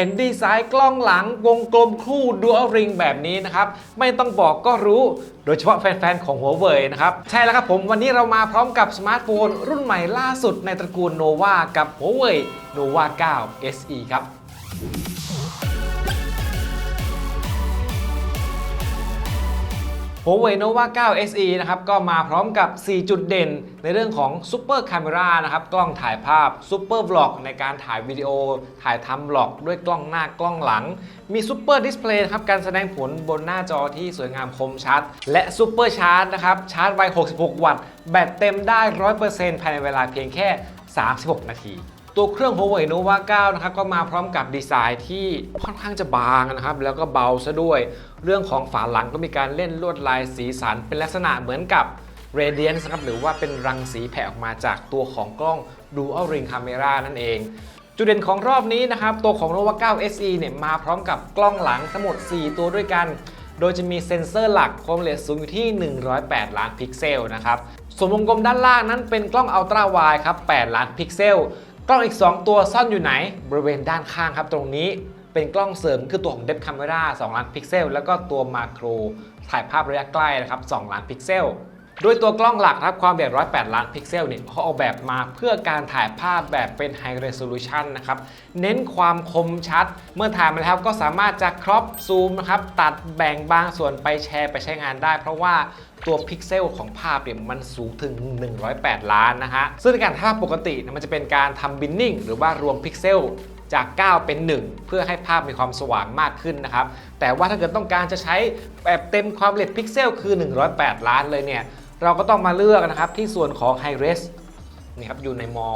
เห็นดีไซน์กล้องหลังวงกลมคู่ Dual Ring แบบนี้นะครับ ไม่ต้องบอกก็รู้โดยเฉพาะแฟนๆ ของหัวเว่ยนะครับ ใช่แล้วครับผมวันนี้เรามาพร้อมกับสมาร์ทโฟนรุ่นใหม่ล่าสุดในตระกูลโนวากับหัวเว่ยโนวา9 SE ครับ Huawei Nova 9 SE นะครับก็มาพร้อมกับ 4 จุดเด่น ในเรื่องของ Super Camera นะครับกล้องถ่ายภาพ Super Vlog ในการถ่ายวิดีโอ ถ่ายทำ Vlog ด้วยกล้องหน้ากล้องหลัง มี Super Display นะครับการแสดงผลบนหน้าจอที่สวยงามคมชัด และ Super Charge นะครับชาร์จไว 66 วัตต์ แบตเต็มได้ 100%ภายในเวลาเพียงแค่ 36 นาที ตัวเครื่อง Huawei Nova 9 นะครับก็มาพร้อมกับดีไซน์ที่ค่อนข้างจะบางนะครับ แล้วก็เบาซะด้วย เรื่องของฝาหลังก็มีการเล่นลวดลายสีสัน เป็นลักษณะเหมือนกับ Radiance นะครับหรือว่าเป็นรังสีแผ่ออกมาจากตัวของกล้อง Dual Ring Camera นั่นเองจุดเด่นของรอบนี้นะครับ ตัวของ Nova 9 SE เนี่ยมาพร้อมกับกล้องหลังทั้งหมด 4 ตัวด้วยกัน โดยจะมีเซ็นเซอร์หลักความละเอียดสูงอยู่ที่ 108 ล้านพิกเซลนะครับ ส่วนวงกลมด้านล่างนั้นเป็นกล้องอัลตร้าไวด์ครับ 8 ล้านพิกเซล กล้องอีก 2 ตัวซ่อนอยู่ไหน บริเวณด้านข้างครับตรงนี้เป็นกล้องเสริมคือตัวของ Depth Camera 2 ล้านพิกเซล แล้วก็ตัวมาโครถ่ายภาพระยะใกล้นะครับ 2 ล้านพิกเซล โดยตัวกล้องหลักครับความละเอียด108 ล้านพิกเซลเนี่ยเขาออกแบบมาเพื่อการถ่ายภาพแบบเป็น High Resolution นะครับเน้นความคมชัด เมื่อถ่ายมาแล้วก็สามารถจะครอปซูมนะครับตัดแบ่งบางส่วนไปแชร์ไปใช้งานได้ เพราะว่าตัวพิกเซลของภาพเนี่ยมันสูงถึง 108 ล้านนะฮะซึ่งการถ่ายภาพปกติมันจะเป็นการทำบินนิ่งหรือว่ารวมพิกเซลจาก 9 เป็น 1 เพื่อให้ภาพมีความสว่างมากขึ้นนะครับ แต่ว่าถ้าเกิดต้องการจะใช้แบบเต็มความละเอียดพิกเซลคือ 108 ล้านเลยเนี่ย เราก็ต้องมาเลือกนะครับที่ส่วนของ High Res นี่ครับอยู่ในมอ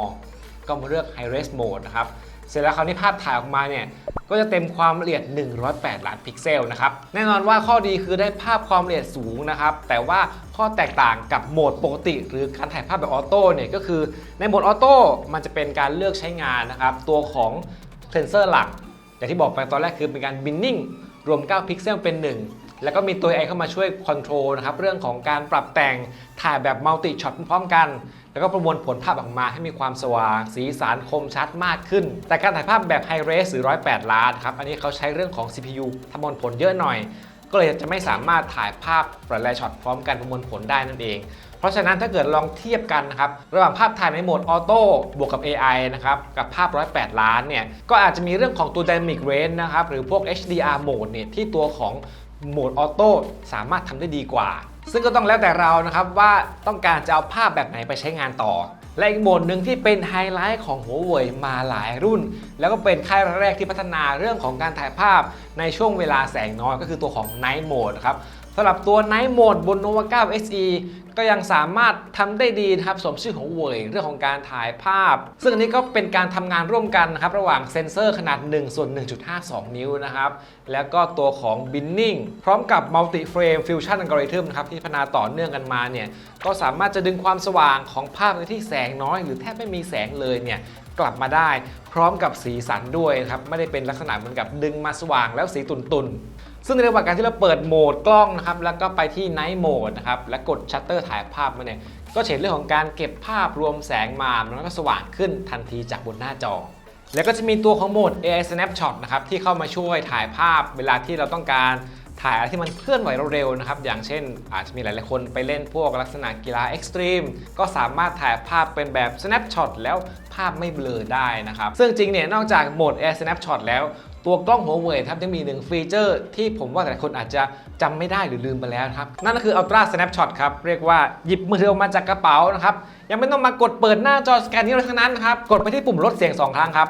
ก็มาเลือก High Res Mode นะครับ เสร็จแล้วคราวนี้ภาพถ่ายออกมาเนี่ย ก็จะเต็มความละเอียด 108 ล้านพิกเซลนะครับ แน่นอนว่าข้อดีคือได้ภาพความละเอียดสูงนะครับ แต่ว่าข้อแตกต่างกับโหมดปกติ หรือการถ่ายภาพแบบออโต้เนี่ยก็คือในโหมดออโต้มันจะเป็นการเลือกใช้งานนะครับ ตัวของเซนเซอร์หลักอย่างที่บอกไปตอนแรกคือเป็นการบินนิ่งรวม 9 พิกเซลเป็น 1 แล้วก็มีตัว AI เข้ามาช่วยคอนโทรลนะครับเรื่องของการปรับแต่งถ่ายแบบมัลติช็อตพร้อมกัน แล้วก็ประมวลผลภาพออกมาให้มีความสว่าง สีสันคมชัดมากขึ้น แต่การถ่ายภาพแบบไฮเรสหรือ 108 ล้านครับอันนี้เขาใช้เรื่องของ CPU ทำประมวลผลเยอะหน่อย ก็เลยจะไม่สามารถถ่ายภาพหลายๆช็อตพร้อมกันประมวลผลได้นั่นเองเพราะฉะนั้นถ้าเกิดลองเทียบกันนะครับระหว่างภาพถ่ายในโหมดออโต้บวกกับ AI นะครับกับภาพ 108 ล้านเนี่ยก็อาจจะมีเรื่องของตัว Dynamic Range นะครับหรือพวก HDR Mode เนี่ยที่ตัวของ โหมดออโต้สามารถทำได้ดีกว่า ซึ่งก็ต้องแล้วแต่เรานะครับว่าต้องการจะเอาภาพแบบไหนไปใช้งานต่อ และอีกโหมดหนึ่งที่เป็นไฮไลท์ของหัวเว่ยมาหลายรุ่น แล้วก็เป็นค่ายแรกที่พัฒนาเรื่องของการถ่ายภาพในช่วงเวลาแสงน้อยก็คือตัวของ Night Mode ครับ สำหรับตัว Night Mode บน Nova 9 SE ก็ยังสามารถทำได้ดีนะครับสมชื่อของเวยเรื่องของการถ่ายภาพ ซึ่งอันนี้ก็เป็นการทำงานร่วมกันนะครับระหว่างเซนเซอร์ขนาด 1 ส่วน 1.52 นิ้วนะครับ แล้วก็ตัวของ Binning พร้อมกับ Multi Frame Fusion Algorithm นะครับที่พัฒนาต่อเนื่องกันมาเนี่ยก็สามารถจะดึงความสว่างของภาพในที่แสงน้อย หรือแทบไม่มีแสงเลยเนี่ยกลับมาได้พร้อมกับสีสันด้วยครับไม่ได้เป็นลักษณะเหมือนกับดึงมาสว่างแล้วสีตุนๆ ซึ่งในระหว่างการที่เราเปิดโหมดกล้องนะครับแล้วก็ไปที่ Night Mode นะครับและกดชัตเตอร์ถ่ายภาพมาเนี่ยก็เห็นเรื่องของการเก็บภาพรวมแสงมามันก็สว่างขึ้นทันทีจากบนหน้าจอ แล้วก็จะมีตัวของโหมด AI Snapshot นะครับที่เข้ามาช่วยถ่ายภาพเวลาที่เราต้องการถ่ายอะไรที่มันเคลื่อนไหวเร็วๆนะครับ อย่างเช่น อาจจะมีหลายๆคนไปเล่นพวกลักษณะกีฬาเอ็กซ์ตรีมก็สามารถถ่ายภาพเป็นแบบ Snapshot แล้วภาพไม่เบลอได้นะครับ ซึ่งจริงเนี่ย นอกจากโหมด AI Snapshot แล้ว ตัวกล้องหัวเว่ยครับยังมีหนึ่งฟีเจอร์ที่ผมว่าหลายคนอาจจะจำไม่ได้หรือลืมไปแล้วครับ นั่นก็คือ Ultra Snapshot ครับ เรียกว่าหยิบมือถือออกมาจากกระเป๋านะครับ ยังไม่ต้องมากดเปิดหน้าจอสแกนนี้เลยทั้งนั้นครับ กดไปที่ปุ่มลดเสียง 2 ครั้งครับ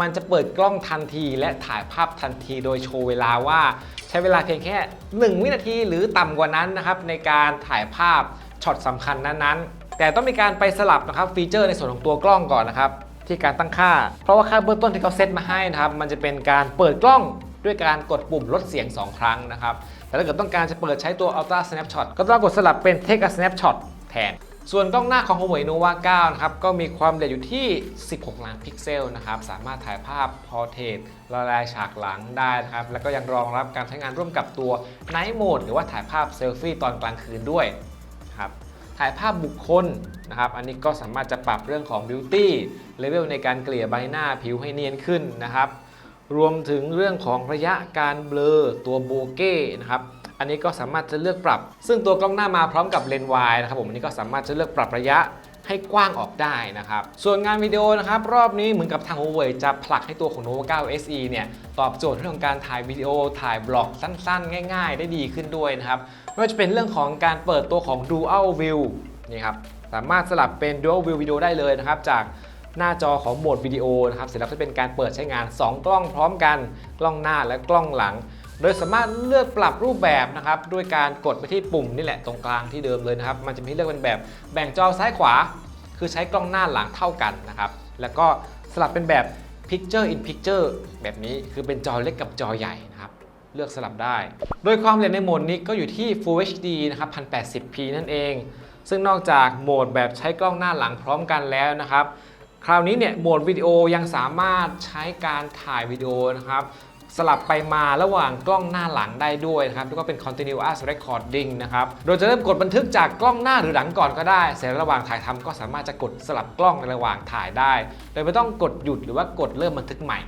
มันจะเปิดกล้องทันทีและถ่ายภาพทันทีโดยโชว์เวลาว่าใช้เวลาเพียงแค่ 1 วินาทีหรือต่ำกว่านั้นนะครับในการถ่ายภาพช็อตสำคัญนั้นๆ แต่ต้องมีการไปสลับนะครับฟีเจอร์ในส่วนของตัวกล้องก่อนนะครับ ที่การตั้งค่า เพราะว่าค่าเบื้องต้นที่เขาเซตมาให้นะครับ มันจะเป็นการเปิดกล้องด้วยการกดปุ่มลดเสียง 2 ครั้งนะครับ แต่ถ้าเกิดต้องการจะเปิดใช้ตัว Ultra Snapshot ก็ต้องกดสลับเป็น Take a Snapshot แทน ส่วนกล้องหน้าของ Huawei Nova 9 นะครับ ก็มีความละเอียดอยู่ที่ 16 ล้านพิกเซลนะครับ สามารถถ่ายภาพพอร์เทรตละลายฉากหลังได้นะครับ แล้วก็ยังรองรับการใช้งานร่วมกับตัว Night Mode หรือว่าถ่ายภาพเซลฟี่ตอนกลางคืนด้วย ถ่ายภาพบุคคลนะครับ อันนี้ก็สามารถจะปรับเรื่องของบิวตี้เลเวลในการเกลี่ยใบหน้าผิวให้เนียนขึ้นนะครับ รวมถึงเรื่องของระยะการเบลอตัวโบเก้นะครับอันนี้ก็สามารถจะเลือกปรับ ซึ่งตัวกล้องหน้ามาพร้อมกับเลนส์วายนะครับผมอันนี้ก็สามารถจะเลือกปรับระยะ ให้กว้างออกได้นะครับ ส่วนงานวิดีโอนะครับรอบนี้เหมือนกับทาง Huawei จะผลักให้ตัวของ Nova 9 SE เนี่ยตอบโจทย์เรื่องของการถ่ายวิดีโอถ่ายบล็อกสั้นๆ ง่าย ๆ ได้ดีขึ้นด้วยนะครับไม่ว่าจะเป็นเรื่องของการเปิดตัวของ Dual View นี่ครับสามารถสลับเป็น Dual View วิดีโอได้เลยนะครับจากหน้าจอของโหมดวิดีโอนะครับเสร็จแล้วจะเป็นการเปิดใช้งาน 2 กล้องพร้อมกัน กล้องหน้าและกล้องหลัง โดยสามารถเลือกปรับรูปแบบนะครับด้วยการกดไปที่ปุ่มนี่แหละตรงกลางที่เดิมเลยนะครับ มันจะมีเลือกเป็นแบบแบ่งจอซ้ายขวา คือใช้กล้องหน้าหลังเท่ากันนะครับ แล้วก็สลับเป็นแบบ Picture in Picture แบบนี้คือเป็นจอเล็กกับจอใหญ่นะครับเลือกสลับได้ โดยความละเอียดในโหมดนี้ก็อยู่ที่ Full HD นะครับ 1080p นั่นเอง ซึ่งนอกจากโหมดแบบใช้กล้องหน้าหลังพร้อมกันแล้วนะครับ คราวนี้เนี่ยโหมดวิดีโอยังสามารถใช้การถ่ายวิดีโอนะครับ สลับไปมาระหว่างกล้องหน้าหลังได้ด้วยนะครับแล้วก็เป็น continuous recording นะครับ โดยจะเริ่มกดบันทึกจากกล้องหน้าหรือหลังก่อนก็ได้ เสร็จระหว่างถ่ายทำก็สามารถจะกดสลับกล้องในระหว่างถ่ายได้ โดยไม่ต้องกดหยุดหรือว่ากดเริ่มบันทึกใหม่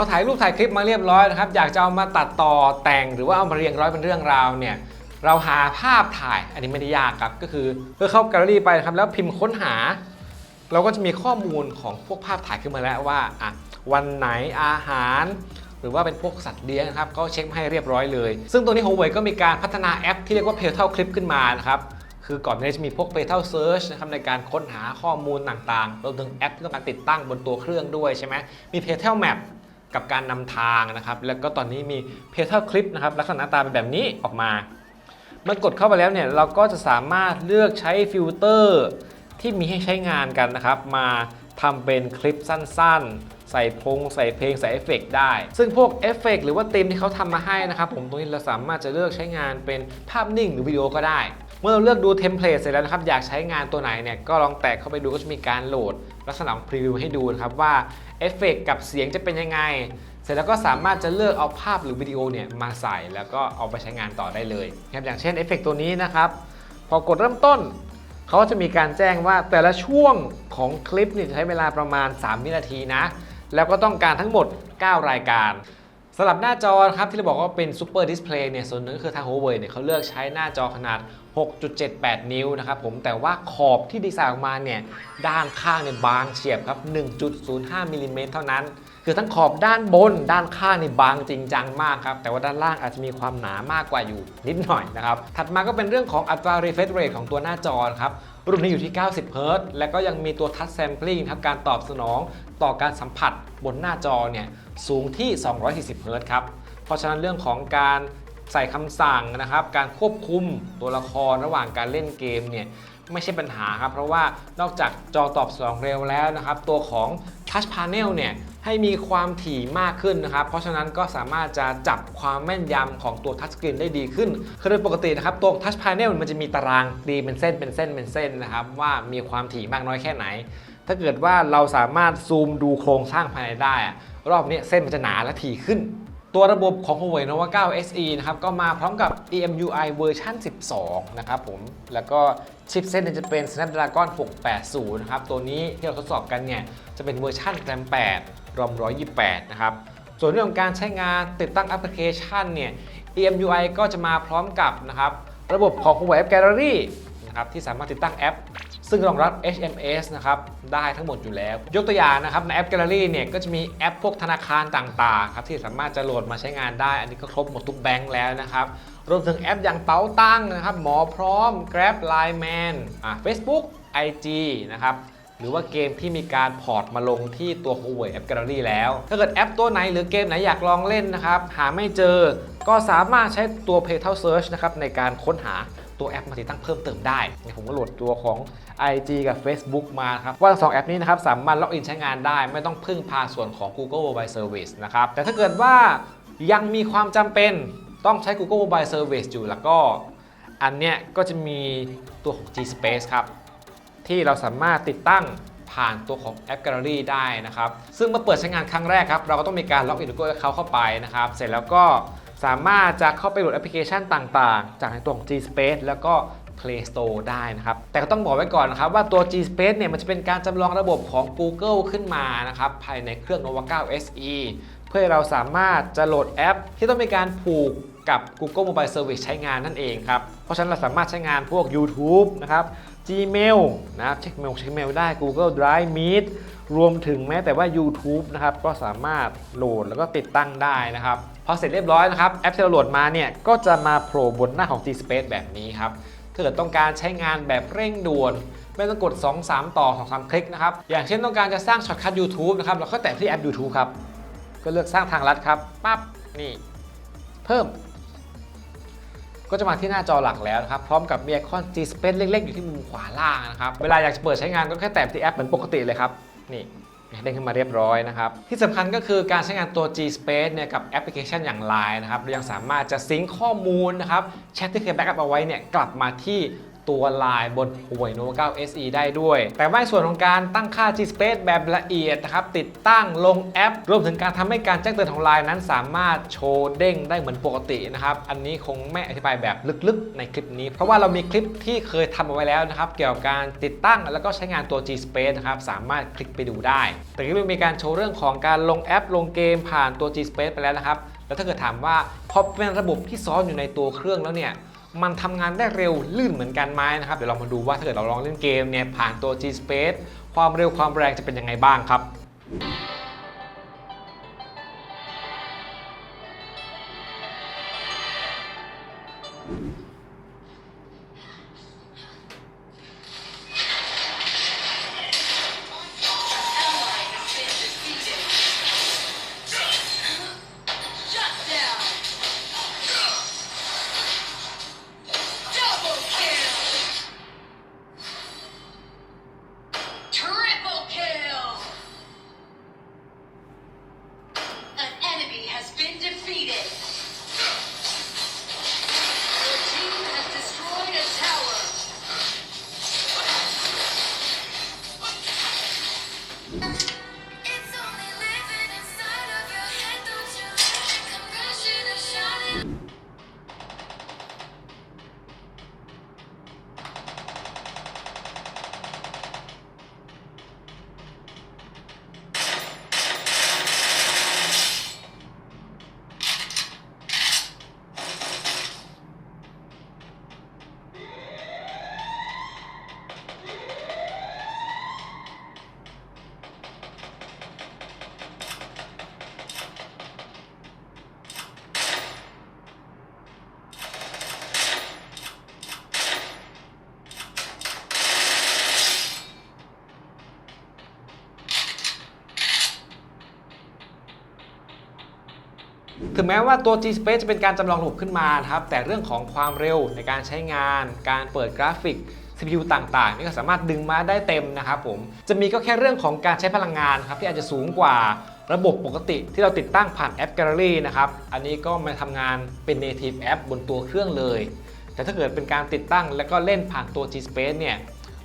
พอถ่ายรูปถ่ายคลิปมาเรียบร้อยนะครับอยากจะเอามาตัดต่อแต่งหรือว่าเอามาเรียงร้อยเป็นเรื่องราวเนี่ยเราหาภาพถ่ายอันนี้ไม่ได้ยากครับก็คือเพื่อเข้าแกลเลอรี่ไปครับแล้วพิมพ์ค้นหา เราก็จะมีข้อมูลของพวกภาพถ่ายขึ้นมาแล้วว่าอะวันไหนอาหาร หรือว่าเป็นพวกสัตว์เลี้ยงครับก็เช็คให้เรียบร้อยเลย ซึ่งตัวนี้ Huawei ก็มีการพัฒนาแอปที่เรียกว่า p a l Clip ขึ้นมานะครับคือก่อนหน้านี้จะมีพวก p a l Search นะครับในการค้นหาข้อมูลต่างๆรวมถึงแอปที่ต้องการติดตั้งบนตัวเครื่องด้วยใช่ไหมมี p a l Map กับการนำทางนะครับ แล้วก็ตอนนี้มี p a l Clip นะครับลักษณะหน้าตาเป็นแบบนี้ออกมา เมื่อกดเข้าไปแล้วเนี่ยเราก็จะสามารถเลือกใช้ฟิลเตอร์ที่มีให้ใช้งานกันนะครับ มาทำเป็นคลิปสั้นๆ ใส่พง ใส่เพลง ใส่เอฟเฟกต์ได้ ซึ่งพวกเอฟเฟกต์หรือว่าธีมที่เขาทำมาให้นะครับผมตรงนี้เราสามารถจะเลือกใช้งานเป็นภาพนิ่งหรือวิดีโอก็ได้ เมื่อเราเลือกดูเทมเพลตเสร็จแล้วนะครับ อยากใช้งานตัวไหนเนี่ยก็ลองแตะเข้าไปดูก็จะมีการโหลด ลักษณะของพรีวิวให้ดูนะครับว่าเอฟเฟกต์กับเสียงจะเป็นยังไง เสร็จแล้วก็สามารถจะเลือกเอาภาพหรือวิดีโอเนี่ยมาใส่แล้วก็เอาไปใช้งานต่อได้เลยครับอย่างเช่นเอฟเฟกต์ตัวนี้นะครับพอกดเริ่มต้นเขาจะมีการแจ้งว่าแต่ละช่วงของคลิปเนี่ยใช้เวลาประมาณ 3 วินาทีนะ แล้วก็ต้องการทั้งหมด 9 รายการสำหรับหน้าจอครับที่เราบอกว่าเป็น Super Display เนี่ยส่วนหนึ่งคือทาง Huawei เนี่ยเขาเลือกใช้หน้าจอขนาด 6.78 นิ้วนะครับผมแต่ว่าขอบที่ดีไซน์ออกมาเนี่ยด้านข้างเนี่ยบางเฉียบครับ 1.05มิลลิเมตรเท่านั้น คือทั้งขอบด้านบน ด้านข้างนี่บางจริงจังมากครับ แต่ว่าด้านล่างอาจจะมีความหนามากกว่าอยู่นิดหน่อยนะครับ ถัดมาก็เป็นเรื่องของอัตรา refresh rate ของตัวหน้าจอครับรุ่นนี้อยู่ที่ 90เฮิรตซ์และก็ยังมีตัว touch sampling ครับ การตอบสนองต่อการสัมผัสบนหน้าจอเนี่ยสูงที่ 240เฮิรตซ์ครับ เพราะฉะนั้นเรื่องของการ ใส่คำสั่งนะครับ การควบคุมตัวละครระหว่างการเล่นเกมเนี่ยไม่ใช่ปัญหาครับ เพราะว่านอกจากจอตอบสนองเร็วแล้วนะครับ ตัวของ Touch Panel เนี่ยให้มีความถี่มากขึ้นนะครับ เพราะฉะนั้นก็สามารถจะจับความแม่นยำของตัว Touch Screen ได้ดีขึ้น คือโดยปกตินะครับ ตัว Touch Panel มันจะมีตารางตีเป็นเส้นเป็นเส้นเป็นเส้นนะครับ ว่ามีความถี่มากน้อยแค่ไหน ถ้าเกิดว่าเราสามารถซูมดูโครงสร้างภายในได้อะรอบนี้เส้นมันจะหนาและถี่ขึ้น ตัวระบบของ Huawei Nova 9 SE นะครับก็มาพร้อมกับ EMUI เวอร์ชัน12 นะครับผม แล้วก็ชิปเซ็ตเนี่ยจะเป็น Snapdragon 680 นะครับ ตัวนี้ที่เราทดสอบกันเนี่ย จะเป็นเวอร์ชัน RAM 8 ROM 128 นะครับ ส่วนเรื่องของการใช้งานติดตั้งแอปพลิเคชันเนี่ย EMUI ก็จะมาพร้อมกับนะครับระบบของ Huawei App Gallery นะครับที่สามารถติดตั้งแอป ซึ่งรองรับ HMS นะครับได้ทั้งหมดอยู่แล้ว ยกตัวอย่างนะครับในแอป Gallery เนี่ยก็จะมีแอปพวกธนาคารต่างๆครับที่สามารถจะโหลดมาใช้งานได้ อันนี้ก็ครบหมดทุกแบงค์แล้วนะครับรวมถึงแอปอย่างเป๋าตังนะครับหมอพร้อม Grab Line Man อ่า Facebook IG นะครับหรือว่าเกมที่มีการพอร์ตมาลงที่ตัว Huawei App Gallery แล้ว ถ้าเกิดแอปตัวไหนหรือเกมไหนอยากลองเล่นนะครับ หาไม่เจอ ก็สามารถใช้ตัว PayTel Search นะครับในการค้นหา ตัวแอปมาติดตั้งเพิ่มเติมได้นี่ผมก็โหลดตัวของ IG กับ Facebook มาครับว่าสองแอปนี้นะครับสามารถล็อกอินใช้งานได้ ไม่ต้องพึ่งพาส่วนของ Google Mobile Service นะครับแต่ถ้าเกิดว่ายังมีความจำเป็นต้องใช้ Google Mobile Service อยู่แล้วก็อันเนี้ยก็จะมีตัวของ G Space ครับ ที่เราสามารถติดตั้งผ่านตัวของแอป Gallery ได้นะครับ ซึ่งเมื่อเปิดใช้งานครั้งแรกครับ เราก็ต้องมีการล็อกอิน Google Account เข้าไปนะครับ เสร็จแล้วก็ สามารถจะเข้าไปโหลดแอปพลิเคชันต่างๆ จากในตัวของ G Space แล้วก็ Play Store ได้นะครับ แต่ก็ต้องบอกไว้ก่อนนะครับว่าตัว G Space เนี่ยมันจะเป็นการจำลองระบบของ Google ขึ้นมานะครับภายในเครื่อง Nova 9 SE เพื่อให้เราสามารถจะโหลดแอป ที่ต้องมีการผูกกับ Google Mobile Service ใช้งานนั่นเองครับ เพราะฉะนั้นเราสามารถใช้งานพวก YouTube นะครับ Gmail นะครับเช็คเมลเช็คเมลได้ Google Drive Meet รวมถึงแม้แต่ว่า YouTube นะครับก็สามารถโหลดแล้วก็ติดตั้งได้นะครับ พอเสร็จเรียบร้อยนะครับ แอปที่เราโหลดมาเนี่ย ก็จะมาโผล่บนหน้าของ G Space แบบนี้ครับถ้าเกิดต้องการใช้งานแบบเร่งด่วนไม่ต้องกด 2-3 ต่อ2-3คลิกนะครับ อย่างเช่นต้องการจะสร้างช็อตคัท YouTube นะครับ เราก็แตะที่แอป YouTube ครับ ก็เลือกสร้างทางลัดครับปั๊บนี่เพิ่ม ก็จะมาที่หน้าจอหลักแล้วนะครับ พร้อมกับมีไอคอน G Space เล็ก ๆ อยู่ที่มุมขวาล่างนะครับ เวลาอยากจะเปิดใช้งานก็แค่แตะที่แอปเหมือนปกติเลยครับ นี่เด้งขึ้นมาเรียบร้อยนะครับ ที่สำคัญก็คือการใช้งานตัว G Space เนี่ยกับแอปพลิเคชันอย่าง Line นะครับเรายังสามารถจะซิงค์ข้อมูลนะครับแชทที่เคยแบ็กอัพเอาไว้เนี่ยกลับมาที่ ตัว Line บน Huawei Nova 9 SE ได้ด้วย แต่ว่าส่วนของการตั้งค่า G Space แบบละเอียดนะครับ ติดตั้งลงแอป รวมถึงการทำให้การแจ้งเตือนของ Line นั้นสามารถโชว์เด้งได้เหมือนปกตินะครับ อันนี้คงไม่อธิบายแบบลึกๆ ในคลิปนี้ เพราะว่าเรามีคลิปที่เคยทำเอาไว้แล้วนะครับ เกี่ยวกับการติดตั้งแล้วก็ใช้งานตัว G Space นะครับสามารถคลิกไปดูได้ แต่ที่มีการโชว์เรื่องของการลงแอป ลงเกมผ่านตัว G Space ไปแล้วนะครับแล้วถ้าเกิดถามว่าพอเป็นระบบที่ซ้อนอยู่ในตัวเครื่องแล้วเนี่ย มันทำงานได้เร็วลื่นเหมือนกันไหมนะครับ เดี๋ยวเรามาดูว่าถ้าเกิดเราลองเล่นเกมเนี่ยผ่านตัว G Space ความเร็วความแรงจะเป็นยังไงบ้างครับ ถึงแม้ว่าตัว G Space จะเป็นการจำลองระบบขึ้นมานะครับ แต่เรื่องของความเร็วในการใช้งาน การเปิดกราฟิก CPU ต่างๆ นี่ก็สามารถดึงมาได้เต็มนะครับผม จะมีก็แค่เรื่องของการใช้พลังงานครับที่อาจจะสูงกว่าระบบปกติที่เราติดตั้งผ่านแอป Gallery นะครับ อันนี้ก็มาทำงานเป็น native app บนตัวเครื่องเลย แต่ถ้าเกิดเป็นการติดตั้งแล้วก็เล่นผ่านตัว G Space เนี่ย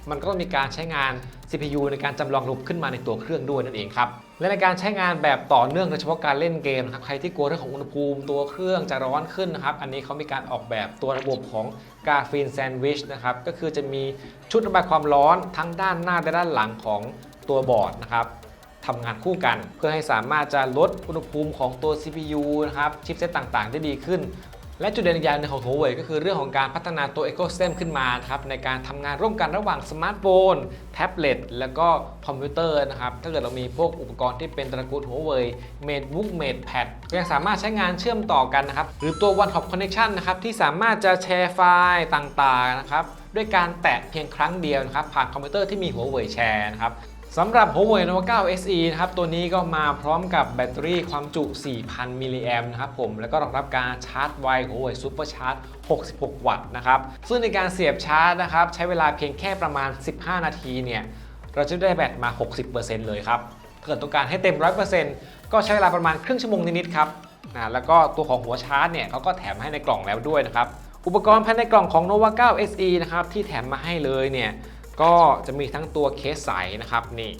มันก็ต้องมีการใช้งาน CPU ในการจำลองระบบขึ้นมาในตัวเครื่องด้วยนั่นเองครับ และในการใช้งานแบบต่อเนื่องโดยเฉพาะการเล่นเกมนะครับ ใครที่กลัวเรื่องของอุณหภูมิตัวเครื่องจะร้อนขึ้นนะครับ อันนี้เขามีการออกแบบตัวระบบของกาฟินแซนด์วิชนะครับ ก็คือจะมีชุดระบายความร้อนทั้งด้านหน้าและด้านหลังของตัวบอร์ดนะครับทำงานคู่กัน เพื่อให้สามารถจะลดอุณหภูมิของตัว CPU นะครับ ชิปเซตต่างๆ ได้ดีขึ้น และจุดเด่นอีกอย่างหนึงของ Huawei ก็คือเรื่องของการพัฒนาตัว Ecosystem ขึ้นมาครับในการทำงานร่วมกันระหว่างสมาร์ทโฟน แท็บเล็ต แล้วก็คอมพิวเตอร์นะครับ ถ้าเกิดเรามีพวกอุปกรณ์ที่เป็นตระกูล Huawei MateBook MatePad ก็ยังสามารถใช้งานเชื่อมต่อกันนะครับ หรือตัว One Hop Connection นะครับ ที่สามารถจะแชร์ไฟล์ต่างๆนะครับ ด้วยการแตะเพียงครั้งเดียวนะครับผ่านคอมพิวเตอร์ที่มี Huawei Share นะครับ สำหรับ Huawei Nova 9 SE นะครับ ตัวนี้ก็มาพร้อมกับแบตเตอรี่ความจุ 4,000 มิลลิแอมนะครับผม แล้วก็รองรับการชาร์จไว Huawei Super Charge 66 วัตต์นะครับ ซึ่งในการเสียบชาร์จนะครับ ใช้เวลาเพียงแค่ประมาณ 15 นาทีเนี่ย เราจะได้แบตมา 60%เลยครับ เกิดต้องการให้เต็ม 100%ก็ใช้เวลาประมาณครึ่งชั่วโมงนิดๆครับนะแล้วก็ตัวของหัวชาร์จเนี่ยเขาก็แถมให้ในกล่องแล้วด้วยนะครับ อุปกรณ์ภายในกล่องของ Nova 9 SE นะครับที่แถมมาให้เลยเนี่ย ก็จะมีทั้งตัวเคสใสนะครับนี่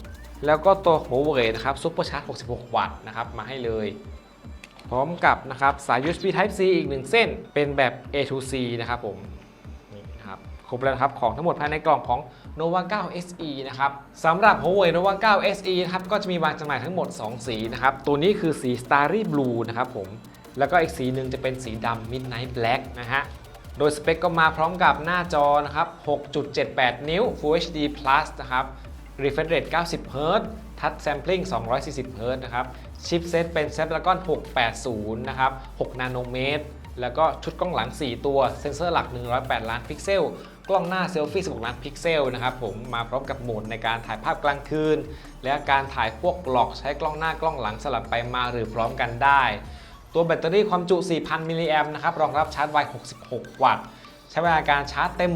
แล้วก็ตัว Huawei นะครับ Super Charge 66 วัตต์นะครับมาให้เลย พร้อมกับนะครับสาย USB Type C อีกหนึ่งเส้น เป็นแบบ A to C นะครับผมนี่นะครับครบแล้วครับของทั้งหมดภายในกล่องของ Nova 9 SE นะครับสำหรับ Huawei Nova 9 SE นะครับก็จะมีวางจำหน่ายทั้งหมด 2 สีนะครับ ตัวนี้คือสี Starry Blue นะครับผม แล้วก็อีกสีหนึ่งจะเป็นสีดำ Midnight Black นะฮะ โดยสเปคก็มาพร้อมกับหน้าจอนะครับ 6.78 นิ้ว Full HD Plus นะครับ refresh rate 90 Hz touch sampling 240 Hz นะครับชิปเซตเป็น Snapdragon 680 นะครับ 6 นาโนเมตร แล้วก็ชุดกล้องหลัง 4 ตัว เซ็นเซอร์หลัก 108 ล้านพิกเซล กล้องหน้าเซลฟี่ 16 ล้านพิกเซลนะครับผมมาพร้อมกับโหมดในการถ่ายภาพกลางคืน และการถ่ายพวกหลอกใช้กล้องหน้ากล้องหลังสลับไปมาหรือพร้อมกันได้ ตัวแบตเตอรี่ความจุ 4,000 มิลลิแอมป์นะครับ รองรับชาร์จไว 66 วัตต์ ใช้เวลาการชาร์จเต็ม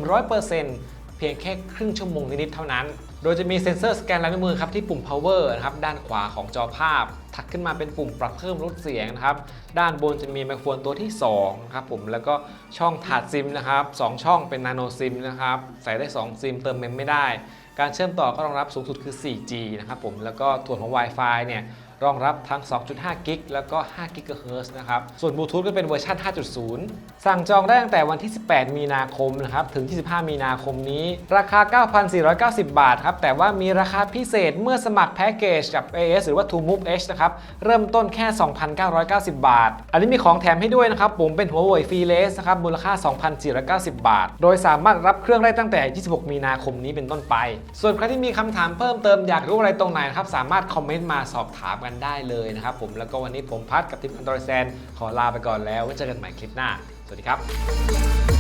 100%เพียงแค่ครึ่งชั่วโมงนิดๆเท่านั้น โดยจะมีเซ็นเซอร์สแกนลายนิ้วมือครับที่ปุ่ม power นะครับด้านขวาของจอภาพ ถัดขึ้นมาเป็นปุ่มปรับเพิ่มลดเสียงนะครับ ด้านบนจะมีไมโครโฟนตัวที่2นะครับผม แล้วก็ช่องถาดซิมนะครับ 2 ช่องเป็นนาโนซิมนะครับ ใส่ได้ 2 ซิมเติมเมมไม่ได้ การเชื่อมต่อก็รองรับสูงสุดคือ 4G นะครับผม แล้วก็ส่วนของ Wi-Fi เนี่ย รองรับทั้ง 2.5 กิกแล้วก็ 5 กิกะเฮิรตซ์นะครับ ส่วนบลูทูธก็เป็นเวอร์ชัน5.0 สั่งจองได้ตั้งแต่วันที่ 18 มีนาคมนะครับ ถึง 25 มีนาคมนี้ ราคา 9,490 บาทครับ แต่ว่ามีราคาพิเศษเมื่อสมัครแพ็กเกจกับ AS หรือว่า To Move H นะครับ เริ่มต้นแค่ 2,990 บาท อันนี้มีของแถมให้ด้วยนะครับผมเป็น Huawei f r e e l a c e นะครับ มูลค่า 2,490 บาท โดยสามารถรับเครื่องได้ตั้งแต่ 26 มีนาคมนี้เป็นต้นไป ส่วนใครที่มีคำถามเพิ่มเติมอยากรู้อะไรตรงไหนนะครับ สามารถคอมเมนต์มาสอบถามกันได้เลยนะครับผมแล้วก็วันนี้ผมพัดกับทีมอันตรแซนขอลาไปก่อนแล้วไว้เจอกันใหม่คลิปหน้า สวัสดีครับ